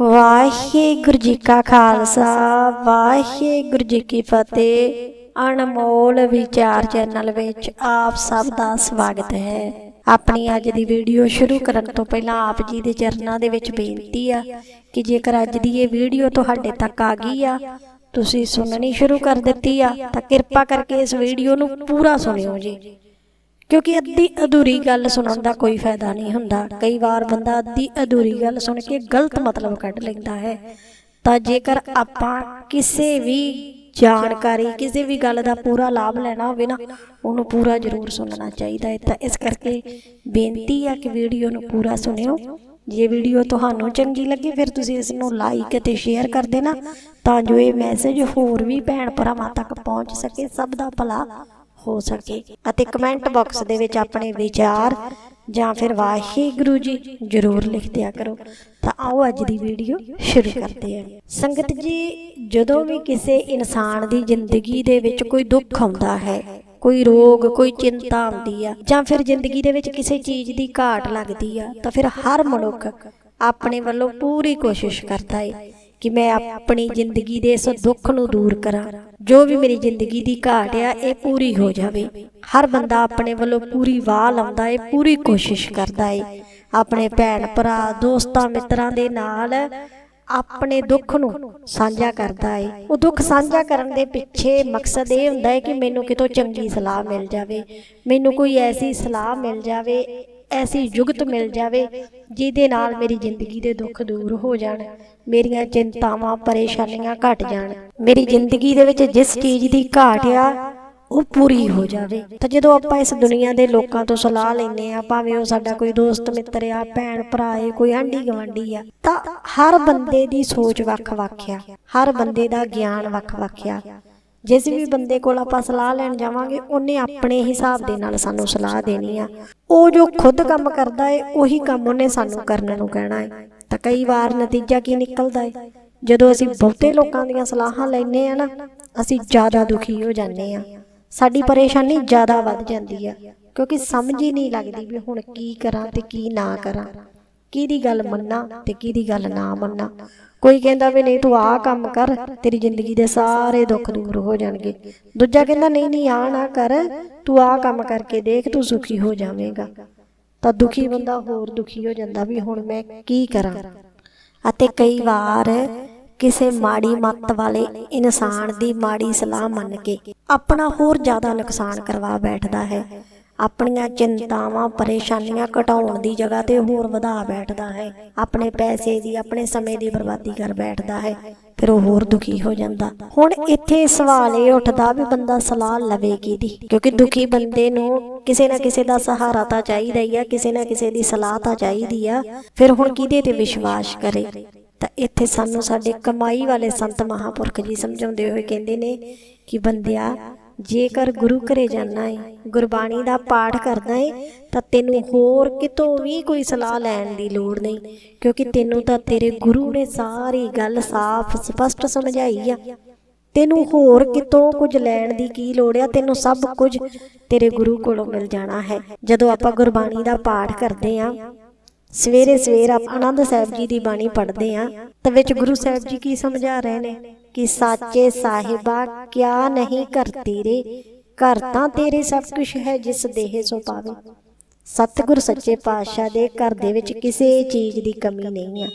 ਵਾਹਿਗੁਰੂ ਜੀ ਕਾ ਖਾਲਸਾ, ਵਾਹਿਗੁਰੂ ਜੀ ਕੀ ਫਤਿਹ। ਅਣਮੋਲ ਵਿਚਾਰ ਚੈਨਲ ਵਿੱਚ ਆਪ ਸਭ ਦਾ ਸਵਾਗਤ ਹੈ। ਆਪਣੀ ਅੱਜ ਦੀ ਵੀਡੀਓ ਸ਼ੁਰੂ ਕਰਨ ਤੋਂ ਪਹਿਲਾਂ ਆਪ ਜੀ ਦੇ ਚਰਨਾਂ ਦੇ ਵਿੱਚ ਬੇਨਤੀ ਆ ਕਿ ਜੇਕਰ ਅੱਜ ਦੀ ਇਹ ਵੀਡੀਓ ਤੁਹਾਡੇ ਤੱਕ ਆ ਗਈ ਆ, ਤੁਸੀਂ ਸੁਣਨੀ ਸ਼ੁਰੂ ਕਰ ਦਿੱਤੀ ਆ, ਤਾਂ ਕਿਰਪਾ ਕਰਕੇ ਇਸ ਵੀਡੀਓ ਨੂੰ ਪੂਰਾ ਸੁਣਿਓ ਜੀ। ਕਿਉਂਕਿ ਅੱਧੀ ਅਧੂਰੀ ਗੱਲ ਸੁਣਨ ਦਾ ਕੋਈ ਫਾਇਦਾ ਨਹੀਂ ਹੁੰਦਾ। ਕਈ ਵਾਰ ਬੰਦਾ ਅੱਧੀ ਅਧੂਰੀ ਗੱਲ ਸੁਣ ਕੇ ਗਲਤ ਮਤਲਬ ਕੱਢ ਲੈਂਦਾ ਹੈ। ਤਾਂ ਜੇਕਰ ਆਪਾਂ ਕਿਸੇ ਵੀ ਜਾਣਕਾਰੀ, ਕਿਸੇ ਵੀ ਗੱਲ ਦਾ ਪੂਰਾ ਲਾਭ ਲੈਣਾ ਹੋਵੇ ਨਾ, ਉਹਨੂੰ ਪੂਰਾ ਜ਼ਰੂਰ ਸੁਣਨਾ ਚਾਹੀਦਾ ਹੈ। ਤਾਂ ਇਸ ਕਰਕੇ ਬੇਨਤੀ ਹੈ ਕਿ ਵੀਡੀਓ ਨੂੰ ਪੂਰਾ ਸੁਣਿਓ। ਜੇ ਵੀਡੀਓ ਤੁਹਾਨੂੰ ਚੰਗੀ ਲੱਗੇ, ਫਿਰ ਤੁਸੀਂ ਇਸ ਨੂੰ ਲਾਈਕ ਅਤੇ ਸ਼ੇਅਰ ਕਰ ਦੇਣਾ ਤਾਂ ਜੋ ਇਹ ਮੈਸੇਜ ਹੋਰ ਵੀ ਭੈਣ ਭਰਾਵਾਂ ਤੱਕ ਪਹੁੰਚ ਸਕੇ। ਸਭ ਦਾ ਭਲਾ ਹੋ ਸਕੇ ਅਤੇ ਕਮੈਂਟ ਬਾਕਸ ਦੇ ਵਿੱਚ ਆਪਣੇ ਵਿਚਾਰ ਜਾਂ ਫਿਰ ਵਾਹਿਗੁਰੂ ਜੀ ਜ਼ਰੂਰ ਲਿਖ ਦਿਆ ਕਰੋ। ਤਾਂ ਆਓ ਅੱਜ ਦੀ ਵੀਡੀਓ ਸ਼ੁਰੂ ਕਰਦੇ ਹਾਂ। ਸੰਗਤ ਜੀ ਜਦੋਂ ਵੀ ਕਿਸੇ ਇਨਸਾਨ ਦੀ ਜ਼ਿੰਦਗੀ ਦੇ ਵਿੱਚ ਕੋਈ ਦੁੱਖ ਆਉਂਦਾ ਹੈ ਕੋਈ ਰੋਗ ਕੋਈ ਚਿੰਤਾ ਆਉਂਦੀ ਆ ਜਾਂ ਫਿਰ ਜ਼ਿੰਦਗੀ ਦੇ ਵਿੱਚ ਕਿਸੇ ਚੀਜ਼ ਦੀ ਘਾਟ ਲੱਗਦੀ ਆ ਤਾਂ ਫਿਰ ਹਰ ਮਨੁੱਖ ਆਪਣੇ ਵੱਲੋਂ ਪੂਰੀ ਕੋਸ਼ਿਸ਼ ਕਰਦਾ ਹੈ ਕਿ ਮੈਂ ਆਪਣੀ ਜ਼ਿੰਦਗੀ ਦੇ ਇਸ ਦੁੱਖ ਨੂੰ ਦੂਰ ਕਰਾਂ। ਜੋ ਵੀ ਮੇਰੀ ਜ਼ਿੰਦਗੀ ਦੀ ਘਾਟ ਆ, ਇਹ ਪੂਰੀ ਹੋ ਜਾਵੇ। ਹਰ ਬੰਦਾ ਆਪਣੇ ਵੱਲੋਂ ਪੂਰੀ ਵਾਹ ਲਾਉਂਦਾ ਏ, ਪੂਰੀ ਕੋਸ਼ਿਸ਼ ਕਰਦਾ ਏ। ਆਪਣੇ ਭੈਣ ਭਰਾ, ਦੋਸਤਾਂ, ਮਿੱਤਰਾਂ ਦੇ ਨਾਲ ਆਪਣੇ ਦੁੱਖ ਨੂੰ ਸਾਂਝਾ ਕਰਦਾ ਏ। ਉਹ ਦੁੱਖ ਸਾਂਝਾ ਕਰਨ ਦੇ ਪਿੱਛੇ ਮਕਸਦ ਇਹ ਹੁੰਦਾ ਹੈ ਕਿ ਮੈਨੂੰ ਕਿਤੋਂ ਚੰਗੀ ਸਲਾਹ ਮਿਲ ਜਾਵੇ। ਮੈਨੂੰ ਕੋਈ ਐਸੀ ਸਲਾਹ ਮਿਲ ਜਾਵੇ ਐਸੀ ਜੁਗਤ ਮਿਲ ਜਾਵੇ ਜਿਹਦੇ ਨਾਲ ਮੇਰੀ ਜ਼ਿੰਦਗੀ ਦੇ ਦੁੱਖ ਦੂਰ ਹੋ ਜਾਣ, ਮੇਰੀਆਂ ਚਿੰਤਾਵਾਂ ਪਰੇਸ਼ਾਨੀਆਂ ਘਟ ਜਾਣ। ਮੇਰੀ ਜ਼ਿੰਦਗੀ ਦੇ ਵਿੱਚ ਜਿਸ ਚੀਜ਼ ਦੀ ਘਾਟ ਆ, ਉਹ ਪੂਰੀ ਹੋ ਜਾਵੇ। ਤਾਂ ਜਦੋਂ ਆਪਾਂ ਇਸ ਦੁਨੀਆ ਦੇ ਲੋਕਾਂ ਤੋਂ ਸਲਾਹ ਲੈਨੇ ਆ ਭਾਵੇਂ ਉਹ ਸਾਡਾ ਕੋਈ ਦੋਸਤ, ਮਿੱਤਰ ਆ, ਭੈਣ, ਭਰਾ ਏ, ਕੋਈ ਆਂਢੀ ਗਵਾਂਢੀ ਆ, ਤਾਂ ਹਰ ਬੰਦੇ ਦੀ ਸੋਚ ਵੱਖ-ਵੱਖ ਆ। ਹਰ ਬੰਦੇ ਦਾ ਗਿਆਨ ਵੱਖ-ਵੱਖ ਆ। ਜਿਸ ਵੀ ਬੰਦੇ ਕੋਲ ਆਪਾਂ ਸਲਾਹ ਲੈਣ ਜਾਵਾਂਗੇ ਉਹਨੇ ਆਪਣੇ ਹਿਸਾਬ ਦੇ ਨਾਲ ਸਾਨੂੰ ਸਲਾਹ ਦੇਣੀ ਆ। ਉਹ ਜੋ ਖੁਦ ਕੰਮ ਕਰਦਾ ਏ ਉਹੀ ਕੰਮ ਉਹਨੇ ਸਾਨੂੰ ਕਰਨ ਨੂੰ ਕਹਿਣਾ ਏ। ਤਾਂ ਕਈ ਵਾਰ ਨਤੀਜਾ ਕੀ ਨਿਕਲਦਾ ਏ? ਜਦੋਂ ਅਸੀਂ ਬਹੁਤੇ ਲੋਕਾਂ ਦੀਆਂ ਸਲਾਹਾਂ ਲੈਨੇ ਆ ਨਾ ਅਸੀਂ ਜ਼ਿਆਦਾ ਦੁਖੀ ਹੋ ਜਾਂਦੇ ਆ। ਸਾਡੀ ਪਰੇਸ਼ਾਨੀ ਜ਼ਿਆਦਾ ਵੱਧ ਜਾਂਦੀ ਆ। ਕਿਉਂਕਿ ਸਮਝ ਹੀ ਨਹੀਂ ਲੱਗਦੀ ਵੀ ਹੁਣ ਕੀ ਕਰਾਂ ਤੇ ਕੀ ਨਾ ਕਰਾਂ। ਕਿਹਦੀ ਗੱਲ ਮੰਨਾਂ ਤੇ ਕਿਹਦੀ ਗੱਲ ਨਾ ਮੰਨਾਂ? ਕੋਈ ਕਹਿੰਦਾ ਵੀ ਨਹੀਂ ਤੂੰ ਆਹ ਕੰਮ ਕਰ ਤੇਰੀ ਜ਼ਿੰਦਗੀ ਦੇ ਸਾਰੇ ਦੁੱਖ ਦੂਰ ਹੋ ਜਾਣਗੇ। ਦੂਜਾ ਕਹਿੰਦਾ ਨਹੀਂ ਨਹੀਂ ਆਹ ਨਾ ਕਰ ਤੂੰ ਆਹ ਕੰਮ ਕਰਕੇ ਦੇਖ ਤੂੰ ਸੁਖੀ ਹੋ ਜਾਵੇਂਗਾ। ਤਾਂ ਦੁਖੀ ਬੰਦਾ ਹੋਰ ਦੁਖੀ ਹੋ ਜਾਂਦਾ ਵੀ ਹੁਣ ਮੈਂ ਕੀ ਕਰਾਂ? ਅਤੇ ਕਈ ਵਾਰ ਕਿਸੇ ਮਾੜੀ ਮੱਤ ਵਾਲੇ ਇਨਸਾਨ ਦੀ ਮਾੜੀ ਸਲਾਹ ਮੰਨ ਕੇ ਆਪਣਾ ਹੋਰ ਜ਼ਿਆਦਾ ਨੁਕਸਾਨ ਕਰਵਾ ਬੈਠਦਾ ਹੈ। ਆਪਣੀਆਂ ਚਿੰਤਾਵਾਂ, ਪਰੇਸ਼ਾਨੀਆਂ ਘਟਾਉਣ ਦੀ ਜਗ੍ਹਾ ਤੇ ਹੋਰ ਵਧਾ ਬੈਠਦਾ ਹੈ। ਆਪਣੇ ਪੈਸੇ ਦੀ, ਆਪਣੇ ਸਮੇਂ ਦੀ ਬਰਬਾਦੀ ਕਰ ਬੈਠਦਾ ਹੈ, ਫਿਰ ਉਹ ਹੋਰ ਦੁਖੀ ਹੋ ਜਾਂਦਾ। ਹੁਣ ਇੱਥੇ ਸਵਾਲ ਇਹ ਉੱਠਦਾ ਵੀ ਬੰਦਾ ਸਲਾਹ ਲਵੇ ਕਿਹਦੀ? ਕਿਉਂਕਿ ਦੁਖੀ ਬੰਦੇ ਨੂੰ ਕਿਸੇ ਨਾ ਕਿਸੇ ਦਾ ਸਹਾਰਾ ਤਾਂ ਚਾਹੀਦਾ ਹੀ ਆ, ਕਿਸੇ ਨਾ ਕਿਸੇ ਦੀ ਸਲਾਹ ਤਾਂ ਚਾਹੀਦੀ ਆ। ਫਿਰ ਹੁਣ ਕਿਹਦੇ ਤੇ ਵਿਸ਼ਵਾਸ ਕਰੇ? ਤਾਂ ਇੱਥੇ ਸਾਨੂੰ ਸਾਡੇ ਕਮਾਈ ਵਾਲੇ ਸੰਤ ਮਹਾਪੁਰਖ ਜੀ ਸਮਝਾਉਂਦੇ ਹੋਏ ਕਹਿੰਦੇ ਨੇ ਕਿ ਬੰਦਿਆ ਜੇਕਰ ਗੁਰੂ ਘਰੇ ਜਾਣਾ ਏ, ਗੁਰਬਾਣੀ ਦਾ ਪਾਠ ਕਰਨਾ ਏ, ਤਾਂ ਤੈਨੂੰ ਹੋਰ ਕਿਤੋਂ ਵੀ ਕੋਈ ਸਲਾਹ ਲੈਣ ਦੀ ਲੋੜ ਨਹੀਂ, ਕਿਉਂਕਿ ਤੈਨੂੰ ਤਾਂ ਤੇਰੇ ਗੁਰੂ ਨੇ ਸਾਰੀ ਗੱਲ ਸਾਫ਼, ਸਪਸ਼ਟ ਸਮਝਾਈ ਆ। ਤੈਨੂੰ ਹੋਰ ਕਿਤੋਂ ਕੁਝ ਲੈਣ ਦੀ ਕੀ ਲੋੜ ਆ? ਤੈਨੂੰ ਸਭ ਕੁਝ ਤੇਰੇ ਗੁਰੂ ਕੋਲੋਂ ਮਿਲ ਜਾਣਾ ਹੈ। ਜਦੋਂ ਆਪਾਂ ਗੁਰਬਾਣੀ ਦਾ ਪਾਠ ਕਰਦੇ ਆਂ ਸਵੇਰੇ ਸਵੇਰ ਆਪਾਂ ਆਨੰਦ ਸਾਹਿਬ ਜੀ ਦੀ ਬਾਣੀ ਪੜ੍ਹਦੇ ਆਂ, ਤਾਂ ਵਿੱਚ ਗੁਰੂ ਸਾਹਿਬ ਜੀ ਕੀ ਸਮਝਾ ਰਹੇ ਨੇ? ਕਿ ਸਾਚੇ ਸਾਹਿਬਾ, ਕਿਆ ਨਹੀਂ ਕਰਤੀ ਰੇ? ਘਰ ਤਾਂ ਤੇਰੇ ਸਭ ਕੁਝ ਹੈ ਜਿਸ ਦੇਹ ਸੋ ਪਾਵੇ। ਸਤਿਗੁਰ ਸੱਚੇ ਪਾਤਸ਼ਾਹ ਦੇ ਘਰ ਦੇ ਵਿੱਚ ਕਿਸੇ ਚੀਜ਼ ਦੀ ਕਮੀ ਨਹੀਂ ਆ।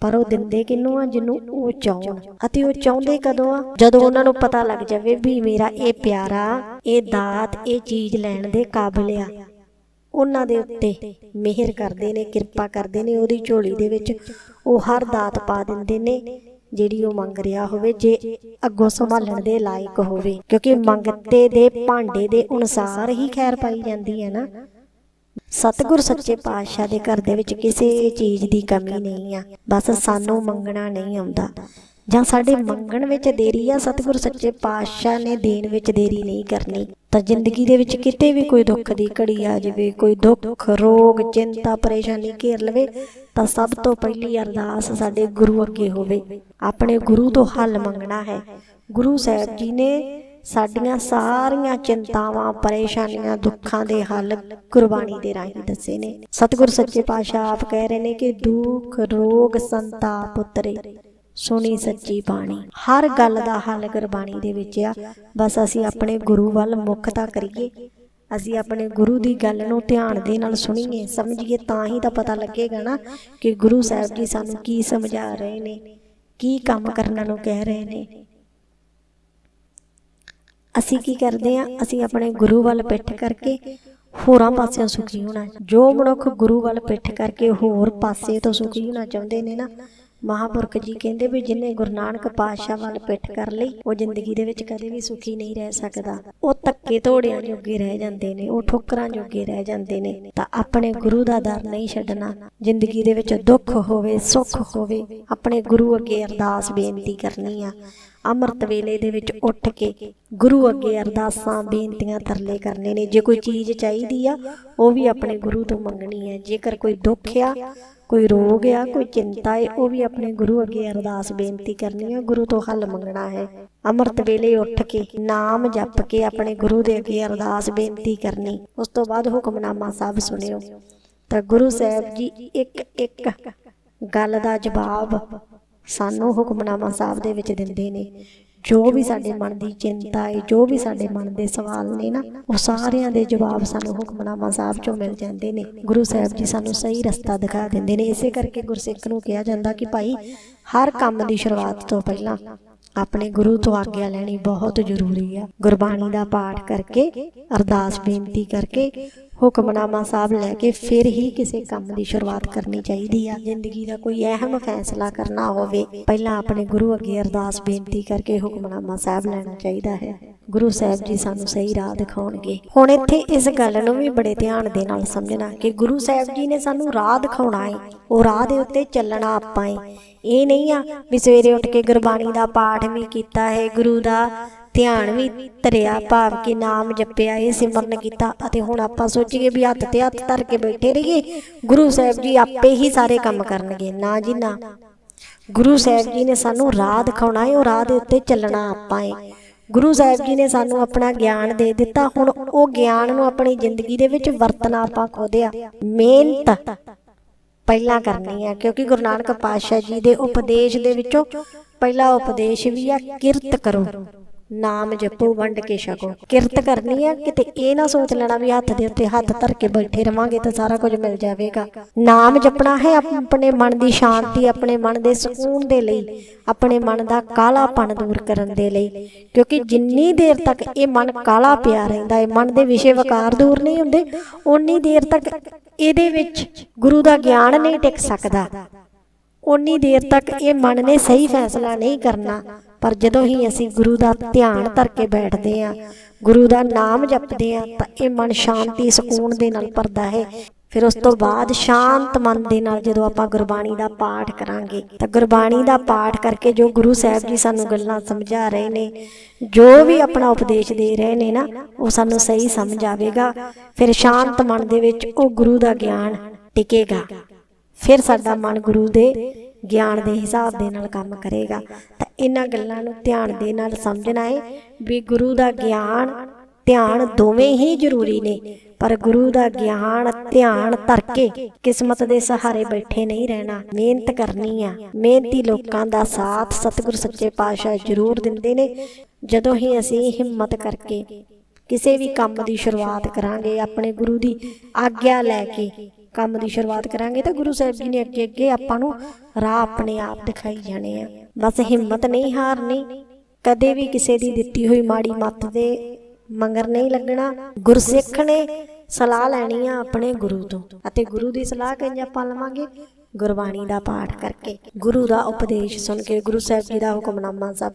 ਪਰ ਉਹ ਦਿੰਦੇ ਕਿਨੂੰ ਆ? ਜਿਹਨੂੰ ਉਹ ਚਾਹਣ। ਅਤੇ ਉਹ ਚਾਹੁੰਦੇ ਕਦੋਂ ਆ? ਜਦੋਂ ਉਹਨਾਂ ਨੂੰ ਪਤਾ ਲੱਗ ਜਾਵੇ ਵੀ ਮੇਰਾ ਇਹ ਪਿਆਰਾ, ਇਹ ਦਾਤ, ਇਹ ਚੀਜ਼ ਲੈਣ ਦੇ ਕਾਬਿਲ ਆ। ਉਹਨਾਂ ਦੇ ਉੱਤੇ ਮਿਹਰ ਕਰਦੇ ਨੇ, ਕਿਰਪਾ ਕਰਦੇ ਨੇ, ਉਹਦੀ ਝੋਲੀ ਦੇ ਵਿੱਚ ਉਹ ਹਰ ਦਾਤ ਪਾ ਦਿੰਦੇ ਨੇ। ਜਿਹੜੀ ਉਹ ਮੰਗ ਰਿਹਾ ਹੋਵੇ ਜੇ ਅੱਗੋਂ ਸੰਭਾਲਣ ਦੇ ਲਾਇਕ ਹੋਵੇ ਕਿਉਂਕਿ ਮੰਗਤੇ ਦੇ ਭਾਂਡੇ ਦੇ ਅਨੁਸਾਰ ਹੀ ਖੈਰ ਪਾਈ ਜਾਂਦੀ ਹੈ ਨਾ। ਸਤਿਗੁਰ ਸੱਚੇ ਪਾਤਸ਼ਾਹ ਦੇ ਘਰ ਦੇ ਵਿੱਚ ਕਿਸੇ ਚੀਜ਼ ਦੀ ਕਮੀ ਨਹੀਂ ਆ। ਬਸ ਸਾਨੂੰ ਮੰਗਣਾ ਨਹੀਂ ਆਉਂਦਾ। ਜਾਂ ਸਾਡੇ ਮੰਗਣ ਵਿੱਚ ਦੇਰੀ ਆ, ਸਤਿਗੁਰ ਸੱਚੇ ਪਾਤਸ਼ਾਹ ਨੇ ਦੇਣ ਵਿੱਚ ਦੇਰੀ ਨਹੀਂ ਕਰਨੀ। ਤਾਂ ਜ਼ਿੰਦਗੀ ਦੇ ਵਿੱਚ ਕਿਤੇ ਵੀ ਕੋਈ ਦੁੱਖ ਦੀ ਘੜੀ ਆ ਜਾਵੇ, ਕੋਈ ਦੁੱਖ, ਰੋਗ, ਚਿੰਤਾ, ਪਰੇਸ਼ਾਨੀ ਘੇਰ ਲਵੇ, ਤਾਂ ਸਭ ਤੋਂ ਪਹਿਲੀ ਅਰਦਾਸ ਸਾਡੇ ਗੁਰੂ ਅੱਗੇ ਹੋਵੇ। ਆਪਣੇ ਗੁਰੂ ਤੋਂ ਹੱਲ ਮੰਗਣਾ ਹੈ। ਗੁਰੂ ਸਾਹਿਬ ਜੀ ਨੇ ਸਾਡੀਆਂ ਸਾਰੀਆਂ ਚਿੰਤਾਵਾਂ, ਪਰੇਸ਼ਾਨੀਆਂ, ਦੁੱਖਾਂ ਦੇ ਹੱਲ ਗੁਰਬਾਣੀ ਦੇ ਰਾਹੀਂ ਦੱਸੇ ਨੇ। ਸਤਿਗੁਰ ਸੱਚੇ ਪਾਤਸ਼ਾਹ ਆਪ ਕਹਿ ਰਹੇ ਨੇ ਕਿ ਦੁੱਖ, ਰੋਗ ਸੰਤਾਪ ਉਤਰੇ। ਸੁਣੀ ਸੱਚੀ ਬਾਣੀ। ਹਰ ਗੱਲ ਦਾ ਹੱਲ ਗੁਰਬਾਣੀ ਦੇ ਵਿੱਚ ਆ। ਬਸ ਅਸੀਂ ਆਪਣੇ ਗੁਰੂ ਵੱਲ ਮੁੱਖਤਾ ਕਰੀਏ। ਅਸੀਂ ਆਪਣੇ ਗੁਰੂ ਦੀ ਗੱਲ ਨੂੰ ਧਿਆਨ ਦੇ ਨਾਲ ਸੁਣੀਏ, ਸਮਝੀਏ, ਤਾਂ ਹੀ ਤਾਂ ਪਤਾ ਲੱਗੇਗਾ ਨਾ ਕਿ ਗੁਰੂ ਸਾਹਿਬ ਜੀ ਸਾਨੂੰ ਕੀ ਸਮਝਾ ਰਹੇ ਨੇ, ਕੀ ਕੰਮ ਕਰਨ ਨੂੰ ਕਹਿ ਰਹੇ ਨੇ। ਅਸੀਂ ਕੀ ਕਰਦੇ ਆ? ਅਸੀਂ ਆਪਣੇ ਗੁਰੂ ਵੱਲ ਪਿੱਠ ਕਰਕੇ ਹੋਰਾਂ ਪਾਸਿਓਂ ਸੁਖੀ ਹੋਣਾ। ਜੋ ਮਨੁੱਖ ਗੁਰੂ ਵੱਲ ਪਿੱਠ ਕਰਕੇ ਹੋਰ ਪਾਸੇ ਤੋਂ ਸੁਖੀ ਹੋਣਾ ਚਾਹੁੰਦੇ ਨੇ ਨਾ ਮਹਾਪੁਰਖ ਜੀ ਕਹਿੰਦੇ ਵੀ ਜਿਨੇ ਗੁਰੂ ਨਾਨਕ ਪਾਤਸ਼ਾਹ ਵੱਲ ਪਿੱਠ ਕਰ ਲਈ, ਉਹ ਜ਼ਿੰਦਗੀ ਦੇ ਵਿੱਚ ਕਦੇ ਵੀ ਸੁਖੀ ਨਹੀਂ ਰਹਿ ਸਕਦਾ। ਉਹ ਧੱਕੇ ਧੋੜਿਆਂ ਜੋਗੇ ਰਹਿ ਜਾਂਦੇ ਨੇ, ਉਹ ਠੋਕਰਾਂ ਜੋਗੇ ਰਹਿ ਜਾਂਦੇ ਨੇ। ਤਾਂ ਆਪਣੇ ਗੁਰੂ ਦਾ ਦਰ ਨਹੀਂ ਛੱਡਣਾ, ਜ਼ਿੰਦਗੀ ਦੇ ਵਿੱਚ ਦੁੱਖ ਹੋਵੇ, ਸੁੱਖ ਹੋਵੇ, ਆਪਣੇ ਗੁਰੂ ਅੱਗੇ ਅਰਦਾਸ ਬੇਨਤੀ ਕਰਨੀ ਆ। ਅੰਮ੍ਰਿਤ ਵੇਲੇ ਦੇ ਵਿੱਚ ਉੱਠ ਕੇ ਗੁਰੂ ਅੱਗੇ ਅਰਦਾਸਾਂ, ਬੇਨਤੀਆਂ ਤਰਲੇ ਕਰਨੇ ਨੇ। ਜੇ ਕੋਈ ਚੀਜ਼ ਚਾਹੀਦੀ ਆ, ਉਹ ਵੀ ਆਪਣੇ ਗੁਰੂ ਤੋਂ ਮੰਗਣੀ ਹੈ ਜੇਕਰ ਕੋਈ ਦੁੱਖ ਆ ਕੋਈ ਰੋਗ ਆ, ਕੋਈ ਚਿੰਤਾ ਹੈ ਉਹ ਵੀ ਆਪਣੇ ਗੁਰੂ ਅੱਗੇ ਅਰਦਾਸ ਬੇਨਤੀ ਕਰਨੀ ਹੈ ਗੁਰੂ ਤੋਂ ਹੱਲ ਮੰਗਣਾ ਹੈ। ਅੰਮ੍ਰਿਤ ਵੇਲੇ ਉੱਠ ਕੇ ਨਾਮ ਜਪ ਕੇ ਆਪਣੇ ਗੁਰੂ ਦੇ ਅੱਗੇ ਅਰਦਾਸ ਬੇਨਤੀ ਕਰਨੀ, ਉਸ ਤੋਂ ਬਾਅਦ ਹੁਕਮਨਾਮਾ ਸਾਹਿਬ ਸੁਣਿਓ। ਤਾਂ ਗੁਰੂ ਸਾਹਿਬ ਜੀ ਇੱਕ ਇੱਕ ਗੱਲ ਦਾ ਜਵਾਬ ਸਾਨੂੰ ਹੁਕਮਨਾਮਾ ਸਾਹਿਬ ਦੇ ਵਿੱਚ ਦਿੰਦੇ ਨੇ। ਜੋ ਵੀ ਸਾਡੇ ਮਨ ਦੀ ਚਿੰਤਾ ਹੈ ਜੋ ਵੀ ਸਾਡੇ ਮਨ ਦੇ ਸਵਾਲ ਨੇ ਨਾ ਉਹ ਸਾਰਿਆਂ ਦੇ ਜਵਾਬ ਸਾਨੂੰ ਹੁਕਮਨਾਮਾ ਸਾਹਿਬ ਚੋਂ ਮਿਲ ਜਾਂਦੇ ਨੇ। ਗੁਰੂ ਸਾਹਿਬ ਜੀ ਸਾਨੂੰ ਸਹੀ ਰਸਤਾ ਦਿਖਾ ਦਿੰਦੇ ਨੇ। ਇਸੇ ਕਰਕੇ ਗੁਰਸਿੱਖ ਨੂੰ ਕਿਹਾ ਜਾਂਦਾ ਕਿ ਭਾਈ ਹਰ ਕੰਮ ਦੀ ਸ਼ੁਰੂਆਤ ਤੋਂ ਪਹਿਲਾਂ ਆਪਣੇ ਗੁਰੂ ਤੋਂ ਆਗਿਆ ਲੈਣੀ ਬਹੁਤ ਜ਼ਰੂਰੀ ਆ। ਗੁਰਬਾਣੀ ਦਾ ਪਾਠ ਕਰਕੇ ਅਰਦਾਸ ਬੇਨਤੀ ਕਰਕੇ ਹੁਕਮਨਾਮਾ ਸਾਹਿਬ ਲੈ ਕੇ ਫਿਰ ਹੀ ਕਿਸੇ ਕੰਮ ਦੀ ਸ਼ੁਰੂਆਤ ਕਰਨੀ ਚਾਹੀਦੀ ਆ। ਜ਼ਿੰਦਗੀ ਦਾ ਕੋਈ ਅਹਿਮ ਫੈਸਲਾ ਕਰਨਾ ਹੋਵੇ, ਪਹਿਲਾਂ ਆਪਣੇ ਗੁਰੂ ਅੱਗੇ ਅਰਦਾਸ ਬੇਨਤੀ ਕਰਕੇ ਹੁਕਮਨਾਮਾ ਸਾਹਿਬ ਲੈਣਾ ਚਾਹੀਦਾ ਹੈ। ਗੁਰੂ ਸਾਹਿਬ ਜੀ ਸਾਨੂੰ ਸਹੀ ਰਾਹ ਦਿਖਾਉਣਗੇ। ਹੁਣ ਇੱਥੇ ਇਸ ਗੱਲ ਨੂੰ ਵੀ ਬੜੇ ਧਿਆਨ ਦੇ ਨਾਲ ਸਮਝਣਾ ਕਿ ਗੁਰੂ ਸਾਹਿਬ ਜੀ ਨੇ ਸਾਨੂੰ ਰਾਹ ਦਿਖਾਉਣਾ ਹੈ ਉਹ ਰਾਹ ਦੇ ਉੱਤੇ ਚੱਲਣਾ ਆਪਾਂ ਹੈ ਇਹ ਨਹੀਂ ਆ ਵੀ ਸਵੇਰੇ ਉੱਠ ਕੇ ਗੁਰਬਾਣੀ ਦਾ ਪਾਠ ਵੀ ਕੀਤਾ ਹੈ ਗੁਰੂ ਦਾ ਧਿਆਨ ਵੀ ਧਰਿਆ, ਭਾਵ ਕਿ ਨਾਮ ਜਪਿਆ, ਇਹ ਸਿਮਰਨ ਕੀਤਾ ਅਤੇ ਹੁਣ ਆਪਾਂ ਸੋਚੀਏ ਵੀ ਹੱਥ ਤੇ ਹੱਥ ਧਰ ਕੇ ਬੈਠੇ ਰਹੀਏ, ਗੁਰੂ ਸਾਹਿਬ ਜੀ ਆਪੇ ਹੀ ਸਾਰੇ ਕੰਮ ਕਰਨਗੇ। ਨਾ ਜੀ, ਨਾ। ਗੁਰੂ ਸਾਹਿਬ ਜੀ ਨੇ ਸਾਨੂੰ ਰਾਹ ਦਿਖਾਉਣਾ ਹੈ ਉਹ ਰਾਹ ਦੇ ਉੱਤੇ ਚੱਲਣਾ ਆਪਾਂ ਹੈ ਗੁਰੂ ਸਾਹਿਬ ਜੀ ਨੇ ਸਾਨੂੰ ਆਪਣਾ ਗਿਆਨ ਦੇ ਦਿੱਤਾ, ਹੁਣ ਉਹ ਗਿਆਨ ਨੂੰ ਆਪਣੀ ਜ਼ਿੰਦਗੀ ਦੇ ਵਿੱਚ ਵਰਤਣਾ ਆਪਾਂ ਖੋਦਿਆ ਮਿਹਨਤ ਪਹਿਲਾਂ ਕਰਨੀ ਹੈ ਕਿਉਂਕਿ ਗੁਰੂ ਨਾਨਕ ਪਾਤਸ਼ਾਹ ਜੀ ਦੇ ਉਪਦੇਸ਼ ਦੇ ਵਿੱਚੋਂ ਪਹਿਲਾ ਉਪਦੇਸ਼ ਵੀ ਆ, ਕਿਰਤ ਕਰੋ। ਨਾਮ ਜਪੋ, ਵੰਡ ਕੇ ਛਕੋ। ਕਿਰਤ ਕਰਨੀ ਆ ਕਿਤੇ ਇਹ ਨਾ ਸੋਚ ਲੈਣਾ ਵੀ ਹੱਥ ਦੇ ਉੱਤੇ ਹੱਥ ਧਰ ਕੇ ਬੈਠੇ ਰਵਾਂਗੇ ਤਾਂ ਸਾਰਾ ਕੁਝ ਮਿਲ ਜਾਵੇਗਾ। ਨਾਮ ਜਪਣਾ ਹੈ ਆਪਣੇ ਮਨ ਦੀ ਸ਼ਾਂਤੀ, ਆਪਣੇ ਮਨ ਦੇ ਸਕੂਨ ਦੇ ਲਈ, ਆਪਣੇ ਮਨ ਦਾ ਕਾਲਾਪਣ ਦੂਰ ਕਰਨ ਦੇ ਲਈ। ਕਿਉਂਕਿ ਜਿੰਨੀ ਦੇਰ ਤੱਕ ਇਹ ਮਨ ਕਾਲਾ ਪਿਆ ਰਹਿੰਦਾ ਹੈ ਮਨ ਦੇ ਵਿਸ਼ੇ ਵਿਕਾਰ ਦੂਰ ਨਹੀਂ ਹੁੰਦੇ ਉਨੀ ਦੇਰ ਤੱਕ ਇਹਦੇ ਵਿੱਚ ਗੁਰੂ ਦਾ ਗਿਆਨ ਨਹੀਂ ਟਿਕ ਸਕਦਾ। ਉਨੀ ਦੇਰ ਤੱਕ ਇਹ ਮਨ ਨੇ ਸਹੀ ਫੈਸਲਾ ਨਹੀਂ ਕਰਨਾ। ਪਰ ਜਦੋਂ ਹੀ ਅਸੀਂ ਗੁਰੂ ਦਾ ਧਿਆਨ ਧਰ ਕੇ ਬੈਠਦੇ ਆ ਗੁਰੂ ਦਾ ਨਾਮ ਜਪਦੇ ਆ ਤਾਂ ਇਹ ਮਨ ਸ਼ਾਂਤੀ, ਸਕੂਨ ਦੇ ਨਾਲ ਭਰਦਾ ਹੈ। ਫਿਰ ਉਸ ਤੋਂ ਬਾਅਦ ਸ਼ਾਂਤ ਮਨ ਦੇ ਨਾਲ ਜਦੋਂ ਆਪਾਂ ਗੁਰਬਾਣੀ ਦਾ ਪਾਠ ਕਰਾਂਗੇ, ਤਾਂ ਗੁਰਬਾਣੀ ਦਾ ਪਾਠ ਕਰਕੇ ਜੋ ਗੁਰੂ ਸਾਹਿਬ ਜੀ ਸਾਨੂੰ ਗੱਲਾਂ ਸਮਝਾ ਰਹੇ ਨੇ, ਜੋ ਵੀ ਆਪਣਾ ਉਪਦੇਸ਼ ਦੇ ਰਹੇ ਨੇ ਨਾ, ਉਹ ਸਾਨੂੰ ਸਹੀ ਸਮਝ ਆਵੇਗਾ। ਫਿਰ ਸ਼ਾਂਤ ਮਨ ਦੇ ਵਿੱਚ ਉਹ ਗੁਰੂ ਦਾ ਗਿਆਨ ਟਿਕੇਗਾ। ਫਿਰ ਸਾਡਾ ਮਨ ਗੁਰੂ ਦੇ ਗਿਆਨ ਦੇ ਹਿਸਾਬ ਦੇ ਨਾਲ ਕੰਮ ਕਰੇਗਾ। ਤਾਂ ਇਹਨਾਂ ਗੱਲਾਂ ਨੂੰ ਧਿਆਨ ਦੇ ਨਾਲ ਸਮਝਣਾ ਹੈ ਵੀ ਗੁਰੂ ਦਾ ਗਿਆਨ, ਧਿਆਨ ਦੋਵੇਂ ਹੀ ਜ਼ਰੂਰੀ ਨੇ। ਪਰ ਗੁਰੂ ਦਾ ਗਿਆਨ, ਧਿਆਨ ਧਰ ਕੇ ਕਿਸਮਤ ਦੇ ਸਹਾਰੇ ਬੈਠੇ ਨਹੀਂ ਰਹਿਣਾ। ਮਿਹਨਤ ਕਰਨੀ ਆ। ਮਿਹਨਤੀ ਲੋਕਾਂ ਦਾ ਸਾਥ ਸਤਿਗੁਰ ਸੱਚੇ ਪਾਤਸ਼ਾਹ ਜ਼ਰੂਰ ਦਿੰਦੇ ਨੇ। ਜਦੋਂ ਹੀ ਅਸੀਂ ਹਿੰਮਤ ਕਰਕੇ ਕਿਸੇ ਵੀ ਕੰਮ ਦੀ ਸ਼ੁਰੂਆਤ ਕਰਾਂਗੇ, ਆਪਣੇ ਗੁਰੂ ਦੀ ਆਗਿਆ ਲੈ ਕੇ ਕੰਮ ਦੀ ਸ਼ੁਰੂਆਤ ਕਰਾਂਗੇ ਤਾਂ ਗੁਰੂ ਸਾਹਿਬ ਜੀ ਨੇ ਅੱਗੇ ਅੱਗੇ ਆਪਾਂ ਨੂੰ ਰਾਹ ਆਪਣੇ ਆਪ ਦਿਖਾਈ ਜਾਣੇ ਆ। ਬਸ ਹਿੰਮਤ ਨਹੀਂ ਹਾਰਨੀ, ਕਦੇ ਵੀ ਕਿਸੇ ਦੀ ਦਿੱਤੀ ਹੋਈ ਮਾੜੀ ਮੱਤ ਦੇ ਮੰਗਰ ਨਹੀਂ ਲੱਗਣਾ। ਗੁਰਸਿੱਖ ਨੇ ਸਲਾਹ ਲੈਣੀ ਆ ਆਪਣੇ ਗੁਰੂ ਤੋਂ ਅਤੇ ਗੁਰੂ ਦੀ ਸਲਾਹ ਕਿੰਜ ਆਪਾਂ ਲਵਾਂਗੇ ਗੁਰਬਾਣੀ ਦਾ ਪਾਠ ਕਰਕੇ। ਗੁਰੂ ਦਾ ਉਪਦੇਸ਼ ਸੁਣ ਕੇ ਗੁਰੂ ਸਾਹਿਬ ਜੀ ਦਾ ਹੁਕਮਨਾਮਾ ਸਭ